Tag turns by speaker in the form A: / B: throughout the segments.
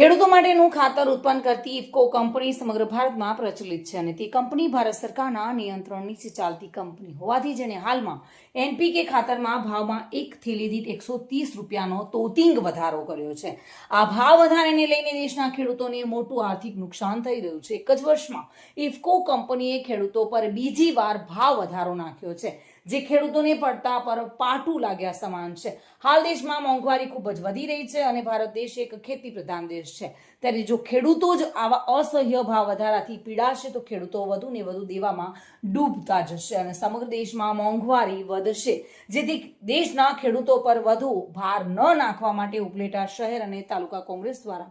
A: ખેડૂતો માટેનું ખાતર ઉત્પન્ન કરતી ઇફકો કંપની સમગ્ર ભારતમાં પ્રચલિત છે અને તે કંપની ભારત સરકારના નિયંત્રણ નીચે ચાલતી કંપની હોવાથી જેને હાલમાં એનપીકે ખાતરમાં ભાવમાં એક થેલી દીઠ એકસો ત્રીસ રૂપિયાનો તોતિંગ વધારો કર્યો છે. આ ભાવ વધારાને લઈને દેશના ખેડૂતોને મોટું આર્થિક નુકસાન થઈ રહ્યું છે. એક જ વર્ષમાં ઇફકો કંપનીએ ખેડૂતો પર બીજી વાર ભાવ વધારો નાખ્યો છે. જે ખેડૂતોને પડતા પર પાટું લાગ્યા સમાન છે. હાલ દેશમાં મોંઘવારી ખૂબ જ વધી રહી છે અને ભારત દેશ એક ખેતી પ્રધાન દેશ છે. ત્યારે જો ખેડૂતો જ આવા અસહ્ય ભાવ વધારાથી પીડાશે તો ખેડૂતો વધુ ને વધુ દેવામાં ડૂબતા જશે અને સમગ્ર દેશમાં મોંઘવારી વધશે. જેથી દેશના ખેડૂતો પર વધુ ભાર ન નાખવા માટે ઉપલેટા શહેર અને તાલુકા કોંગ્રેસ દ્વારા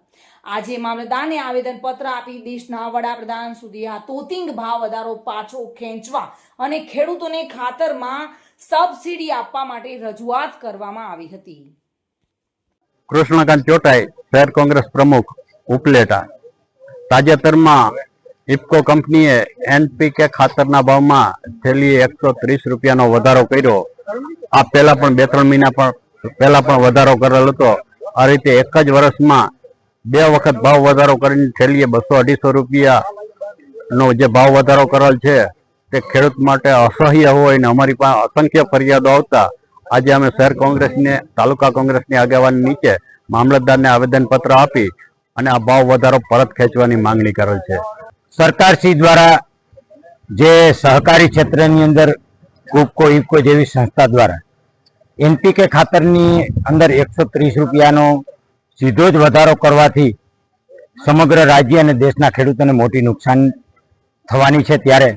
A: આજે મામલતદારને આવેદન પત્ર આપી દેશના વડાપ્રધાન સુધી આ તોતિંગ ભાવ વધારો પાછો ખેંચવા અને ખેડૂતોને ખાતરમાં સબસિડી આપવા માટે રજૂઆત કરવામાં આવી હતી.
B: કૃષ્ણકાંત ચોટાઈ, શહેર કોંગ્રેસ પ્રમુખ, ઉપલેટા. તાજેતરમાં ઇફકો કંપનીએ એનપીકે ખાતરના ભાવમાં છેલ્લી એકસો ત્રીસ રૂપિયાનો વધારો કર્યો. આ પહેલા પણ બે ત્રણ મહિના પણ, પહેલા પણ વધારો કરેલ હતો. આ રીતે એક જ વર્ષમાં બે વખત ભાવ વધારો કરીને છેલ્લીએ બસો અઢીસો રૂપિયાનો જે ભાવ વધારો કરેલ છે તે ખેડૂત માટે અસહ્ય હોય ને અમારી પાસે અસંખ્ય ફરિયાદો આવતા, આજે અમે શહેર કોંગ્રેસને, તાલુકા કોંગ્રેસની આગેવાની નીચે મામલતદારને આવેદનપત્ર આપી અને આ ભાવ વધારો પરત ખેંચવાની માંગણી કરેલ છે.
C: સરકારશ્રી દ્વારા જે સહકારી ક્ષેત્રની અંદર કુપકો ઇફકો જેવી સંસ્થા દ્વારા એનપીકે ખાતરની અંદર એકસો ત્રીસ રૂપિયાનો સીધો જ વધારો કરવાથી સમગ્ર રાજ્ય અને દેશના ખેડૂતોને મોટી નુકસાન થવાની છે. ત્યારે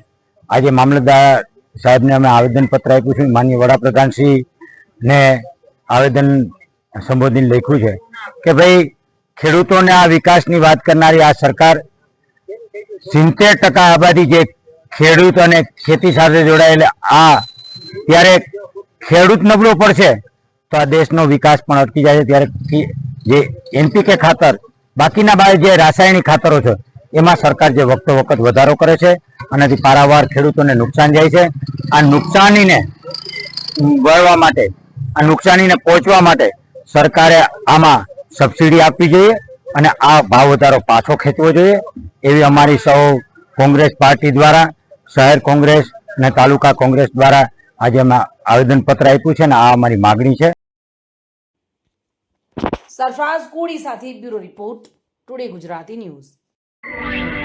C: આજે મામલતદાર સાહેબને અમે આવેદનપત્ર આપ્યું છે. માનીય વડાપ્રધાનશ્રીને આવેદન સંબોધીને લખ્યું છે કે ભાઈ, ખેડૂતોને આ વિકાસની વાત કરનારી આ સરકાર સિત્તેર ટકા આબાદી જે ખેડૂત અને ખેતી સાથે જોડાયેલ આ ત્યારે ખેડૂત નબળો પડશે તો આ દેશનો વિકાસ પણ અટકી જાય છે. ત્યારે જે એનપીકે ખાતર, બાકીના બા જે રાસાયણિક ખાતરો છે એમાં સરકાર જે વખતો વખત વધારો કરે છે, આનાથી પારાવાર ખેડૂતોને નુકસાન જાય છે. આ નુકસાનીને વળવા માટે, આ નુકસાનીને પહોંચવા માટે સરકારે આમાં સબસિડી આપવી જોઈએ અને આ ભાવ વધારો પાછો ખેંચવો જોઈએ. એવી અમારી સૌ કોંગ્રેસ પાર્ટી દ્વારા, શહેર કોંગ્રેસ અને તાલુકા કોંગ્રેસ દ્વારા આજે આવેદનપત્ર આપ્યું છે અને આ અમારી માગણી છે.
A: સરફરાઝ કોડી સાથે bureau report, today Gujarati news. you